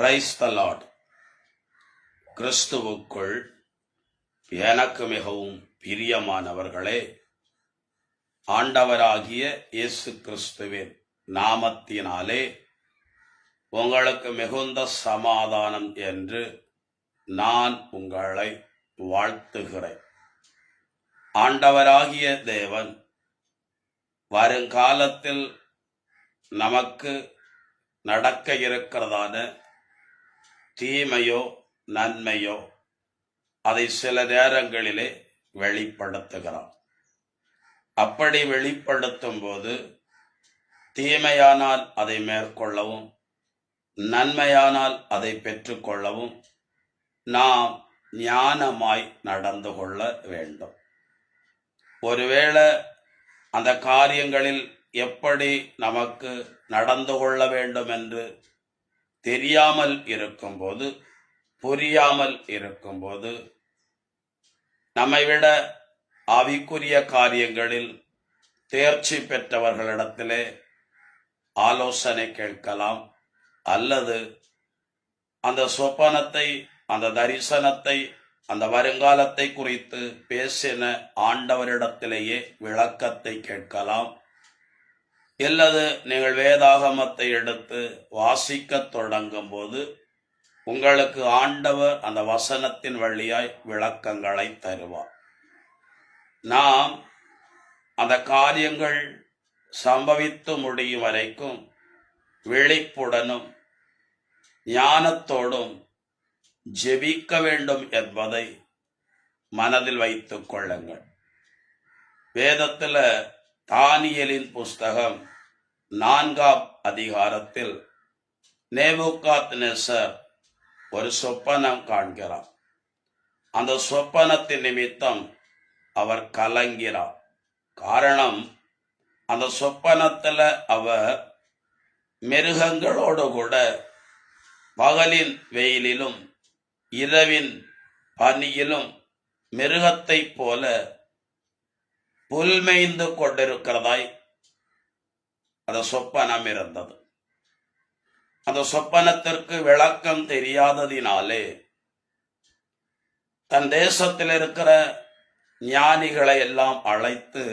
Praise the கிறிஸ்துவுக்குள் எனக்கு மிகவும் பிரியமானவர்களே ஆண்டவராகிய இயேசு கிறிஸ்துவின் நாமத்தினாலே உங்களுக்கு மிகுந்த சமாதானம் என்று நான் உங்களை வாழ்த்துகிறேன். ஆண்டவராகிய தேவன் வருங்காலத்தில் நமக்கு நடக்க இருக்கிறதான தீமையோ நன்மையோ அதை சில நேரங்களிலே வெளிப்படுத்துகிறான். அப்படி வெளிப்படுத்தும் போது தீமையானால் அதை மேற்கொள்ளவும் நன்மையானால் அதை பெற்றுக்கொள்ளவும் நாம் ஞானமாய் நடந்து கொள்ள வேண்டும். ஒருவேளை அந்த காரியங்களில் எப்படி நமக்கு நடந்து கொள்ள வேண்டும் என்று தெரியாமல் இருக்கும்போது புரியாமல் இருக்கும்போது நம்மை விட ஆவிக்குரிய காரியங்களில் தேர்ச்சி பெற்றவர்களிடத்திலே ஆலோசனை கேட்கலாம். அல்லது அந்த சொப்பனத்தை அந்த தரிசனத்தை அந்த வருங்காலத்தை குறித்து பேசின ஆண்டவரிடத்திலேயே விளக்கத்தை கேட்கலாம். இல்லது நீங்கள் வேதாகமத்தை எடுத்து வாசிக்கத் தொடங்கும் போது உங்களுக்கு ஆண்டவர் அந்த வசனத்தின் வழியாய் விளக்கங்களை தருவார். நாம் அந்த காரியங்கள் சம்பவித்து முடியும் வரைக்கும் விழிப்புடனும் ஞானத்தோடும் ஜெபிக்க வேண்டும் என்பதை மனதில் வைத்துக் கொள்ளுங்கள். வேதத்தில் தானியலின் புஸ்தகம் நான்காம் அதிகாரத்தில் நேபுகாத் நெசர் ஒரு சொப்பனம் காண்கிறார். அந்த சொப்பனத்தின் நிமித்தம் அவர் கலங்கிறார். காரணம் அந்த சொப்பனத்தில் அவர் மிருகங்களோடு கூட பகலின் வெயிலிலும் இரவின் பனியிலும் மிருகத்தைப் போல புல்மேய்ந்து கொண்டிருக்கிறதாய் அந்த சொப்பனம் இருந்தது. அந்த சொப்பனத்திற்கு விளக்கம் தெரியாததினாலே தன் தேசத்தில் இருக்கிற ஞானிகளை எல்லாம் அழைத்து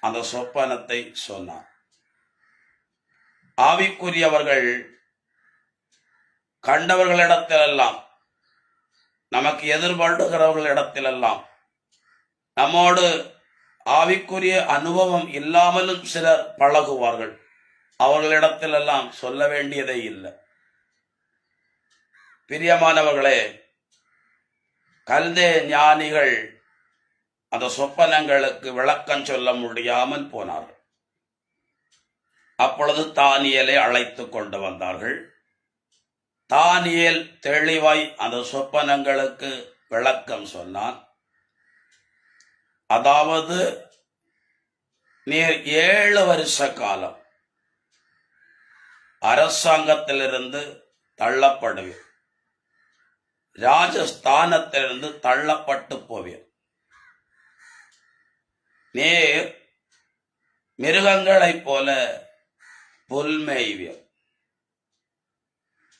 அந்த சொப்பனத்தை சொன்னார். ஆவிக்குரியவர்கள் கண்டவர்களிடத்திலெல்லாம் நமக்கு எதிர்படுகிறவர்களிடத்திலெல்லாம் நம்மோடு ஆவிக்குரிய அனுபவம் இல்லாமலும் சிலர் பழகுவார்கள். அவர்களிடத்திலெல்லாம் சொல்ல வேண்டியதே இல்லை. பிரியமானவர்களே கல்தே ஞானிகள் அந்த சொப்பனங்களுக்கு விளக்கம் சொல்ல முடியாமல் போனார்கள். அப்பொழுது தானியலை அழைத்து கொண்டு வந்தார்கள். தானியல் தெளிவாய் அந்த சொப்பனங்களுக்கு விளக்கம் சொன்னான். அதாவது நீர் ஏழு வருஷ காலம் அரசாங்கத்திலிருந்து தள்ளப்படுவீர் ராஜஸ்தானத்திலிருந்து தள்ளப்பட்டு போவீர் நீர் மிருகங்களைப் போல புல்மேய்வீர்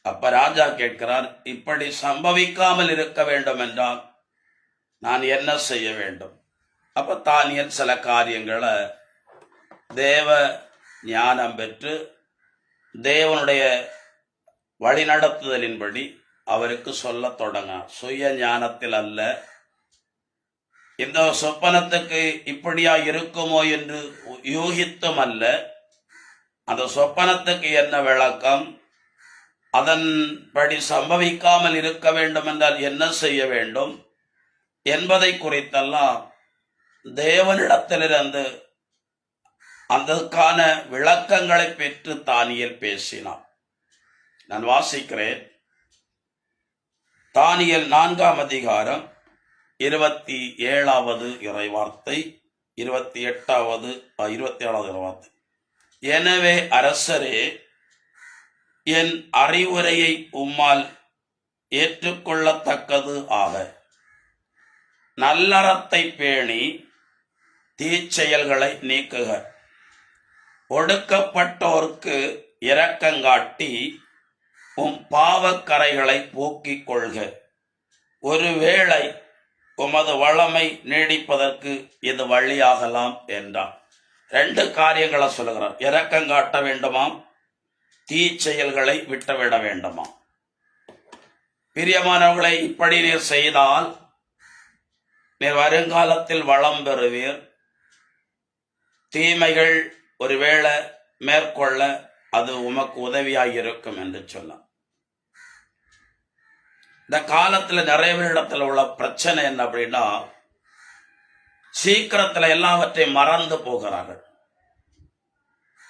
அப்ப ராஜா கேட்கிறார் இப்படி சம்பவிக்காமல் இருக்க வேண்டும் என்றால் நான் என்ன செய்ய வேண்டும்? அப்ப தானியல் சில காரியங்களை தேவ ஞானம் பெற்று தேவனுடைய வழிநடத்துதலின்படி அவருக்கு சொல்ல தொடங்க சுய ஞானத்தில் அல்ல. இந்த சொப்பனத்துக்கு இப்படியா இருக்குமோ என்று யூகித்தும் அல்ல. அந்த சொப்பனத்துக்கு என்ன விளக்கம்? அதன்படி சம்பவிக்காமல் இருக்க வேண்டும் என்றால் என்ன செய்ய வேண்டும்? என்பதை குறித்தெல்லாம் தேவனிடத்திலிருந்து அதற்கான விளக்கங்களை பெற்று தானியல் பேசினான். நான் வாசிக்கிறேன். தானியல் நான்காம் அதிகாரம் இருபத்தி ஏழாவது இறைவார்த்தை இருபத்தி எட்டாவது இருபத்தி ஏழாவது இறைவார்த்தை. எனவே அரசரே என் அறிவுரையை உம்மால் ஏற்றுக்கொள்ளத்தக்கது ஆக. நல்லறத்தை பேணி தீச்செயல்களை நீக்குக. ஒடுக்கப்பட்டோருக்கு இரக்கங்காட்டி உம் பாவக்கரைகளை போக்கிக் கொள்க. ஒருவேளை உமது வளமை நீடிப்பதற்கு இது வழியாகலாம் என்றான். ரெண்டு காரியங்களை சொல்லுகிறார். இரக்கம் காட்ட வேண்டுமாம் தீ செயல்களை விட்டுவிட வேண்டுமாம். பிரியமானவர்களை இப்படி நீர் செய்தால் நீர் வருங்காலத்தில் வளம் பெறுவீர். தீமைகள் ஒருவேளை மேற்கொள்ள அது உமக்கு உதவியாக இருக்கும் என்று சொன்னான் இந்த காலத்துல நிறைய பேரிடத்துல உள்ள பிரச்சனை என்ன அப்படின்னா சீக்கிரத்துல எல்லாவற்றையும் மறந்து போகிறார்கள்.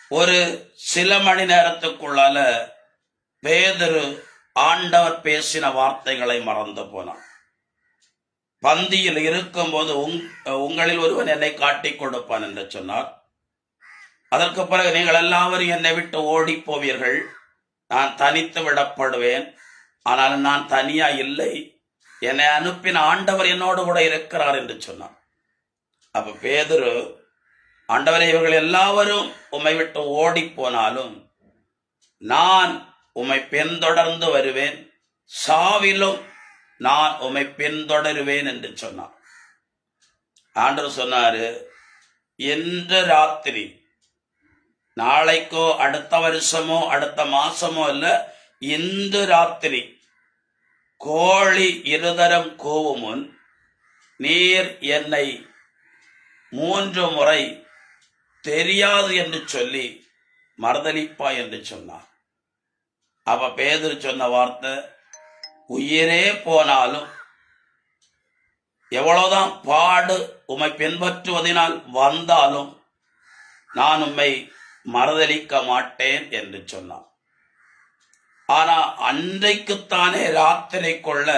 ஒரு சில மணி நேரத்துக்குள்ளால பேதரு ஆண்டவர் பேசின வார்த்தைகளை மறந்து போனான். பந்தியில் இருக்கும்போது உங் உங்களில் ஒருவன் என்னை காட்டிக் கொடுப்பான் என்று சொன்னார். அதற்கு பிறகு நீங்கள் எல்லாவரும் என்னை விட்டு ஓடி போவீர்கள். நான் தனித்து விடப்படுவேன். ஆனால் நான் தனியா இல்லை. என்னை அனுப்பின ஆண்டவர் என்னோடு கூட இருக்கிறார் என்று சொன்னார். அப்ப பேதுரு ஆண்டவரை இவர்கள் எல்லாவரும் உம்மை விட்டு ஓடி போனாலும் நான் உம்மை பின்தொடர்ந்து வருவேன். சாவிலும் நான் உமை பின்தொடருவேன் என்று சொன்னார். ஆண்டவர் சொன்னாரு எந்த ராத்திரி நாளைக்கோ அடுத்த வருஷமோ அடுத்த மாசமோ இல்ல இந்த ராத்திரி கோழி இருதரம் கோவும் முன் நீர் என்னை மூன்று முறை தெரியாது என்று சொல்லி மறுதளிப்பா என்று சொன்னார். அப்ப பேதர் சொன்ன வார்த்தை உயிரே போனாலும் எவ்வளவுதான் பாடு உம்மை பின்பற்றுவதனால் வந்தாலும் நான் உம்மை மறுதளிக்க மாட்டேன் என்று சொன்னான். ஆனா அன்றைக்குத்தானே ராத்திரி கொள்ள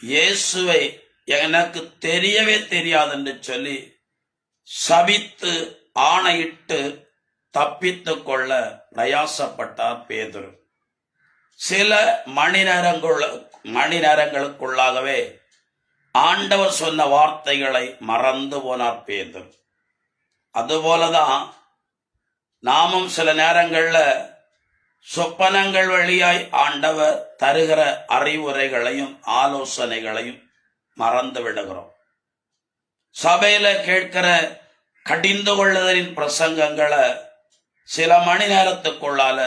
இயேசுவை எனக்கு தெரியவே தெரியாது என்று சொல்லி சபித்து ஆணையிட்டு தப்பித்து கொள்ள பிரயாசப்பட்டார் பேதுரு. சில மணி நேரங்குள்ள மணி நேரங்களுக்குள்ளாகவே ஆண்டவர் சொன்ன வார்த்தைகளை மறந்து போனார் பேதுரு அதுபோலதான் நாமும் சில நேரங்களில் சொப்பனங்கள் வழியாய் ஆண்டவர் தருகிற அறிவுரைகளையும் ஆலோசனைகளையும் மறந்து விடுகிறோம். சபையில கேட்கிற கடிந்து கொள்ளுதலின் பிரசங்கங்களை சில மணி நேரத்துக்குள்ளால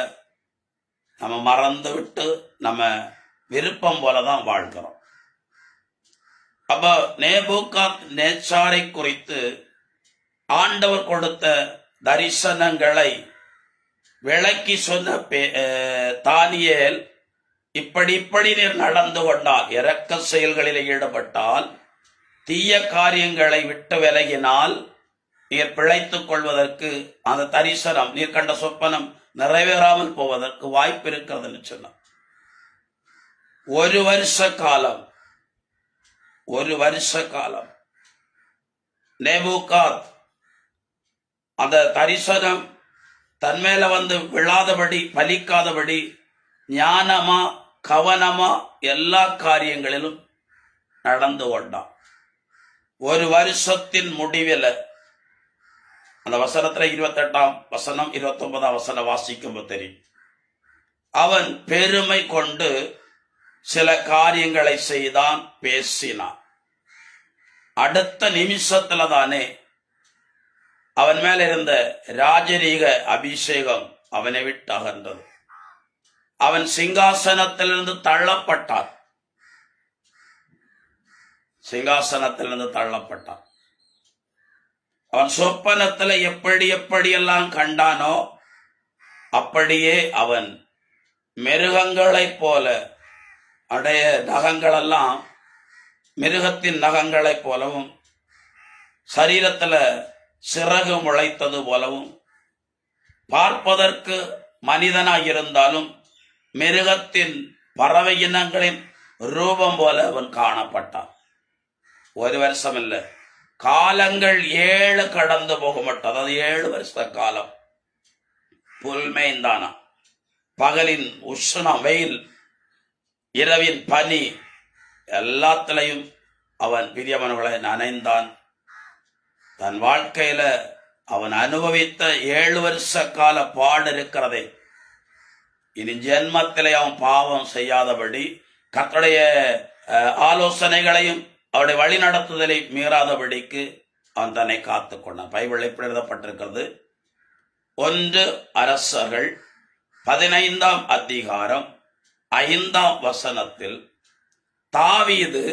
நம்ம மறந்து விட்டு நம்ம விருப்பம் போலதான் வாழ்கிறோம். அப்போ நேபுகாத் நேச்சாரை குறித்து ஆண்டவர் கொடுத்த தரிசனங்களை விளக்கி சொன்ன பே- அஹ் இப்படி இப்படி நீர் நடந்து கொண்டால் இறக்க செயல்களில் ஈடுபட்டால் தீய காரியங்களை விட்டு விலகினால் நீர் பிழைத்துக் கொள்வதற்கு அந்த தரிசனம் நீர் கண்ட சொப்பனம் நிறைவேறாமல் போவதற்கு வாய்ப்பு இருக்கிறதுன்னு சொன்னார் ஒரு வருஷ காலம் ஒரு வருஷ காலம் நேபுகாத் அந்த தரிசனம் தன்மேல வந்து விழாதபடி பலிக்காதபடி ஞானமா கவனமா எல்லா காரியங்களிலும் நடந்து கொண்டான் ஒரு வருஷத்தின் முடிவில் அந்த வசனத்துல இருபத்தெட்டாம் வசனம் இருபத்தி ஒன்பதாம் வசனம் வாசிக்கும் தெரியும். அவன் பெருமை கொண்டு சில காரியங்களை செய்தான் பேசினான். அடுத்த நிமிஷத்துல தானே அவன் மேல இருந்த ராஜரீக அபிஷேகம் அவனை விட்டு அகன்றது. அவன் சிங்காசனத்திலிருந்து தள்ளப்பட்டான். சிங்காசனத்திலிருந்து தள்ளப்பட்டான். அவன் சொப்பனத்துல எப்படி எப்படியெல்லாம் கண்டானோ அப்படியே அவன் மிருகங்களைப் போல அடைய நகங்களெல்லாம் மிருகத்தின் நகங்களைப் போலவும் சரீரத்தில் சிறகு முளைத்தது போலவும் பார்ப்பதற்கு மனிதனாக இருந்தாலும் மிருகத்தின் பறவை இனங்களின் ரூபம் போல அவன் காணப்பட்டான். ஒரு வருஷம் இல்லை. காலங்கள் ஏழு கடந்து போக மாட்டோம் அதாவது ஏழு வருஷ காலம். புல்மேந்தானா. பகலின் உஷ்ணம் வெயில் இரவின் பனி எல்லாத்திலையும் அவன் பிரியமனவர்களை நனைந்தான். தன் வாழ்க்கையில அவன் அனுபவித்த ஏழு வருஷ கால பாடு இருக்கிறதே. இனி ஜென்மத்திலே அவன் பாவம் செய்யாதபடி கத்தடைய ஆலோசனைகளையும் அவருடைய வழி நடத்துதலை மீறாதபடிக்கு அவன் தன்னை காத்து கொண்டான். பைபிள் எப்படி எழுதப்பட்டிருக்கிறது? ஒன்று அரசர்கள் பதினைந்தாம் அதிகாரம் ஐந்தாம் வசனத்தில் தாவீது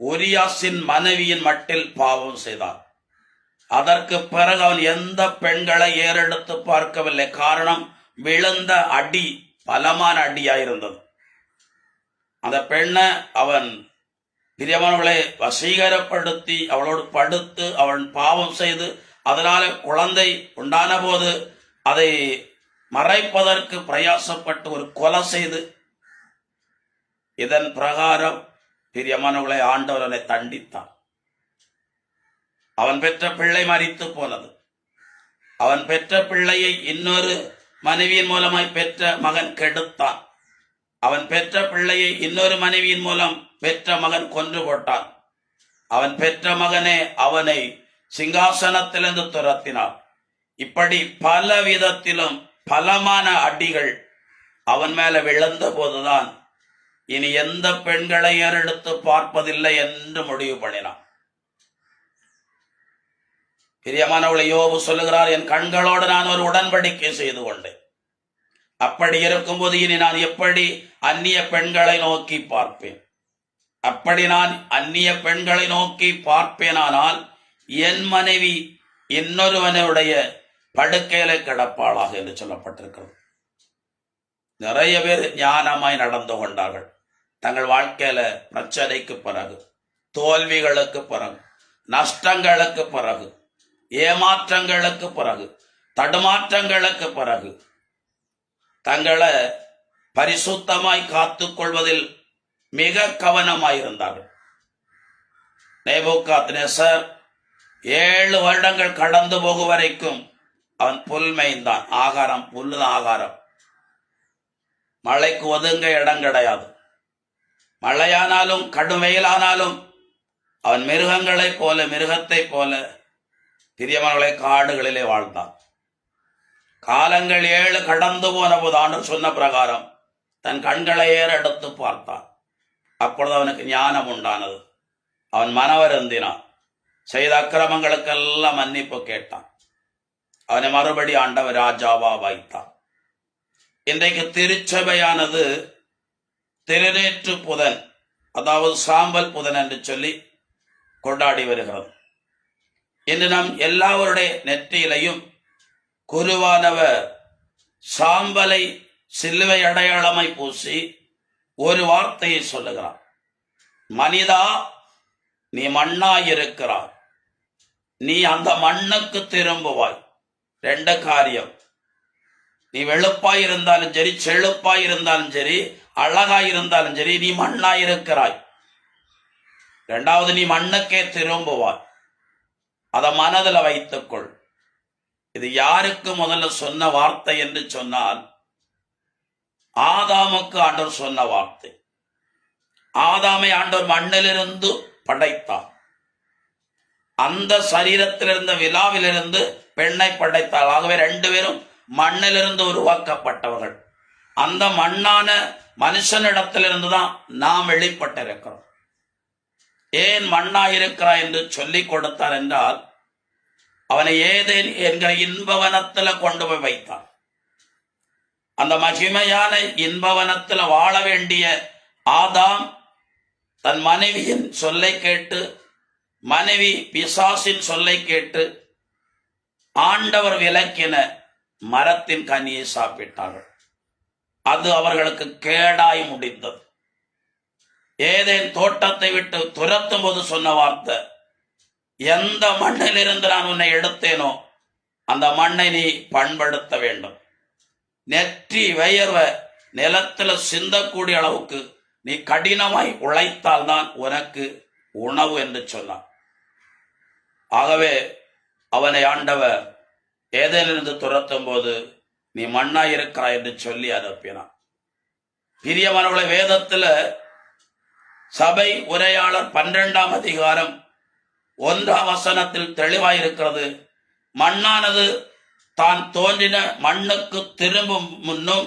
ஒரியாசின் மனைவியின் மட்டில் பாவம் செய்தான். அதற்கு பிறகு அவன் எந்த பெண்களை ஏறெடுத்து பார்க்கவில்லை. காரணம் விழுந்த அடி பலமான அடியாயிருந்தது. அந்த பெண்ணை அவன் பிரியமானவளை வசீகரப்படுத்தி அவளோடு படுத்து அவன் பாவம் செய்து அதனால குழந்தை உண்டான போது அதை மறைப்பதற்கு பிரயாசப்பட்டு ஒரு கொலை செய்து இதன் பிரகாரம் பிரியமானவளை ஆண்டவரனை தண்டித்தான். அவன் பெற்ற பிள்ளை மறித்து போனது. அவன் பெற்ற பிள்ளையை இன்னொரு மனைவியின் மூலமாய் பெற்ற மகன் கெடுத்தான். அவன் பெற்ற பிள்ளையை இன்னொரு மனைவியின் மூலம் பெற்ற மகன் கொன்று போட்டான். அவன் பெற்ற மகனே அவனை சிங்காசனத்திலிருந்து துரத்தினான். இப்படி பல விதத்திலும் பலமான அடிகள் அவன் மேல விழுந்த போதுதான் இனி எந்த பெண்களை ஏறெடுத்து பார்ப்பதில்லை என்று முடிவு பண்ணினான். பிரியமானவளை யோபு சொல்லுகிறார் என் கண்களோடு நான் ஒரு உடன்படிக்கை செய்து கொண்டேன். அப்படி இருக்கும்போது இனி நான் எப்படி அந்நிய பெண்களை நோக்கி பார்ப்பேன்? அப்படி நான் அந்நிய பெண்களை நோக்கி பார்ப்பேனானால் என் மனைவி இன்னொருவனுடைய படுக்கையில கிடப்பாளாக என்று சொல்லப்பட்டிருக்கிறது. நிறைய பேர் ஞானமாய் நடந்து கொண்டார்கள். தங்கள் வாழ்க்கையில பிரச்சனைக்கு பிறகு தோல்விகளுக்கு பிறகு நஷ்டங்களுக்கு பிறகு ஏமாற்றங்களுக்கு பிறகு தடுமாற்றங்களுக்கு பிறகு தங்களை பரிசுத்தமாய் காத்து கொள்வதில் மிக கவனமாயிருந்தார்கள். நேபுகாத் நெசர் ஏழு வருடங்கள் கடந்து போகும் வரைக்கும் அவன் புல் மேய்ந்தான். ஆகாரம் புல்லுதான் ஆகாரம். மழைக்கு ஒதுங்க இடம் கிடையாது. மழையானாலும் கடுமையிலானாலும் அவன் மிருகங்களைப் போல மிருகத்தைப் போல பிரியமர்களை காடுகளிலே வாழ்ந்தான். காலங்கள் ஏழு கடந்து போன போது ஆண்டு சொன்ன பிரகாரம் தன் கண்களை ஏறெடுத்து பார்த்தான். அப்பொழுது அவனுக்கு ஞானம் உண்டானது. அவன் மனவருந்தினான் செய்த அக்கிரமங்களுக்கெல்லாம் மன்னிப்பு கேட்டான். அவனை மறுபடி ஆண்டவர் ராஜாவா வைத்தான். இன்றைக்கு திருச்சபையானது திருநேற்று புதன் அதாவது சாம்பல் புதன் என்று சொல்லி கொண்டாடி வருகிறது. இன்று நம் எல்லாருடைய நெற்றியிலையும் குருவானவர் சாம்பலை சிலுவை அடையாளமாய் பூசி ஒரு வார்த்தையை சொல்லுகிறார். மனிதா நீ மண்ணாயிருக்கிறாய். நீ அந்த மண்ணுக்கு திரும்புவாய். ரெண்டு காரியம். நீ வெளுப்பாய் இருந்தாலும் சரி செழுப்பாய் இருந்தாலும் சரி அழகாய் இருந்தாலும் சரி நீ மண்ணாயிருக்கிறாய். ரெண்டாவது நீ மண்ணுக்கே திரும்புவாய். அதை மனதில் வைத்துக்கொள். இது யாருக்கு முதல்ல சொன்ன வார்த்தை என்று சொன்னால் ஆதாமுக்கு ஆண்டவர் சொன்ன வார்த்தை. ஆதாமை ஆண்டவர் மண்ணிலிருந்து படைத்தார் அந்த சரீரத்திலிருந்த விழாவிலிருந்து பெண்ணை படைத்தார். ஆகவே ரெண்டு பேரும் மண்ணிலிருந்து உருவாக்கப்பட்டவர்கள். அந்த மண்ணான மனுஷனிடத்திலிருந்து தான் நாம் வெளிப்பட்டிருக்கிறோம். ஏன் மண்ணாயிருக்கிறாய் என்று சொல்லிக் கொடுத்தார் என்றால் அவனை ஏதேன் என்கிற இன்பவனத்துல கொண்டு போய் வைத்தான். அந்த மகிமையான இன்பவனத்துல வாழ வேண்டிய ஆதாம் தன் மனைவியின் சொல்லை கேட்டு மனைவி பிசாசின் சொல்லை கேட்டு ஆண்டவர் விலக்கின மரத்தின் கனியை சாப்பிட்டார்கள். அது அவர்களுக்கு கேடாய் முடிந்தது. ஏதேன் தோட்டத்தை விட்டு துரத்தும் போது சொன்ன வார்த்தை எந்த மண்ணிலிருந்து நான் உன்னை எடுத்தேனோ அந்த மண்ணை நீ பண்படுத்த வேண்டும். நெற்றி வயர்வ நிலத்துல சிந்தக்கூடிய அளவுக்கு நீ கடினமாய் உழைத்தால் தான் உனக்கு உணவு என்று சொன்னான். ஆகவே அவனை ஆண்டவர் ஏதேனிருந்து துரத்தும் போது நீ மண்ணாய் இருக்கிறாய் என்று சொல்லி அனுப்பினான் பிரியமானவர்களை வேதத்துல சபை உரையாளர் பன்னிரெண்டாம் அதிகாரம் ஒன்றாம் வசனத்தில் தெளிவாயிருக்கிறது. மண்ணானது தான் தோன்றின மண்ணுக்கு திரும்பும் முன்னும்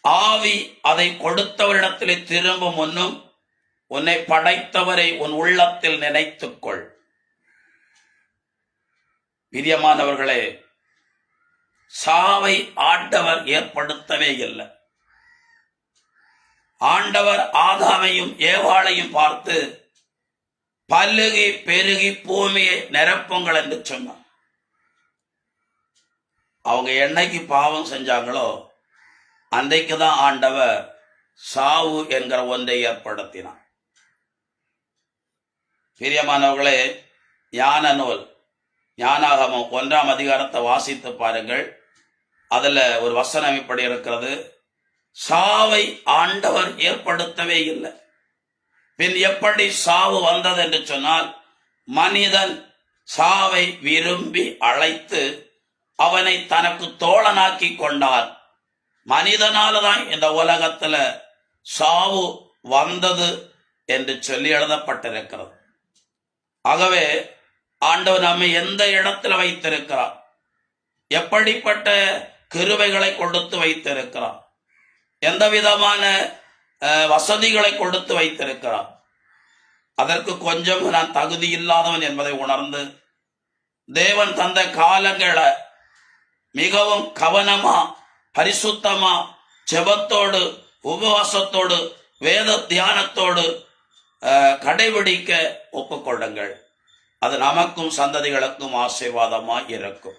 ஆவி அதை கொடுத்தவரிடத்திலே திரும்பும் முன்னும் உன்னை படைத்தவரை உன் உள்ளத்தில் நினைத்துக்கொள். பிரியமானவர்களே சாவை ஆண்டவர் ஏற்படுத்தவே இல்லை. ஆண்டவர் ஆதாமையும் ஏவாளையும் பார்த்து பல்லுகி பெருகி பூமியை நிரப்புங்கள் என்று சொன்னான். அவங்க என்னைக்கு பாவம் செஞ்சாங்களோ அன்றைக்கு தான் ஆண்டவர் சாவு என்கிற ஒன்றை ஏற்படுத்தினான். பிரியமானவர்களே ஞான நூல் ஞானாகமம் ஒன்றாம் அதிகாரத்தை வாசித்து பாருங்கள். அதுல ஒரு வசனம் இப்படி இருக்கிறது சாவை ஆண்டவர் ஏற்படுத்தவே இல்லை. பின் எப்படி சாவு வந்தது என்று சொன்னால் மனிதன் சாவை விரும்பி அழைத்து அவனை தனக்கு தோழனாக்கி கொண்டான். மனிதனால தான் இந்த உலகத்துல சாவு வந்தது என்று சொல்லி எழுதப்பட்டிருக்கிறது. ஆகவே ஆண்டவர் நம்மை எந்த இடத்துல வைத்திருக்கிறார்? எப்படிப்பட்ட கிருவைகளை கொடுத்து வைத்திருக்கிறார்? எந்த விதமான வசதிகளை கொடுத்து வைத்திருக்கிறார். அதற்கு கொஞ்சம் நான் தகுதி இல்லாதவன் என்பதை உணர்ந்து தேவன் தந்த காலங்களை மிகவும் கவனமா பரிசுத்தமா ஜெபத்தோடு உபவாசத்தோடு வேத தியானத்தோடு கடைபிடிக்க ஒப்புக்கொள்ளுங்கள். அது நமக்கும் சந்ததிகளுக்கும் ஆசீர்வாதமாய் இருக்கும்.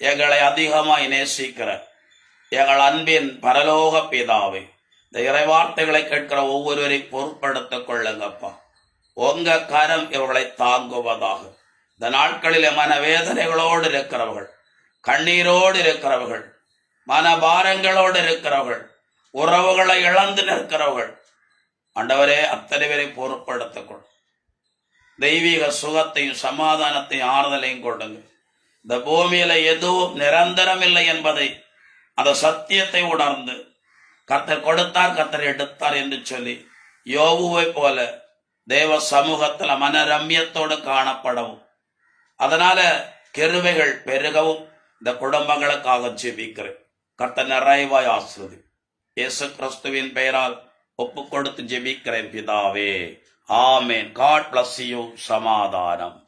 எங்களை அதிகமாய் நேசிக்கிற எங்கள் அன்பின் பரலோக பிதாவை இந்த இறைவார்த்தைகளை கேட்கிற ஒவ்வொருவரையும் பொருட்படுத்திக் கொள்ளுங்கப்பா. உங்க கரம் இவர்களை தாங்குவதாக. இந்த நாட்களிலே மனவேதனைகளோடு இருக்கிறவர்கள் கண்ணீரோடு இருக்கிறவர்கள் மனபாரங்களோடு இருக்கிறவர்கள் உறவுகளை இழந்து நிற்கிறவர்கள் ஆண்டவரே அத்தனை பேரை பொருட்படுத்திக் தெய்வீக சுகத்தையும் சமாதானத்தையும் ஆறுதலையும் கொடுங்க. இந்த பூமியில எதுவும் நிரந்தரம் இல்லை என்பதை அந்த சத்தியத்தை உணர்ந்து கத்தர் கொடுத்தார் கத்தர் எடுத்தார் என்று சொல்லி யோவுவை போல தேவ சமூகத்துல மனரம்யத்தோடு காணப்படவும். அதனால கெருவைகள் பெருகவும் இந்த குடும்பங்களுக்காக ஜெபிக்கிறேன். கர்த்தர் நிறைவாய் ஆசிரதி இயேசு கிறிஸ்துவின் பெயரால் ஒப்பு கொடுத்து ஜெபிக்கிறேன் பிதாவே. ஆமேன். God bless you. சமாதானம்.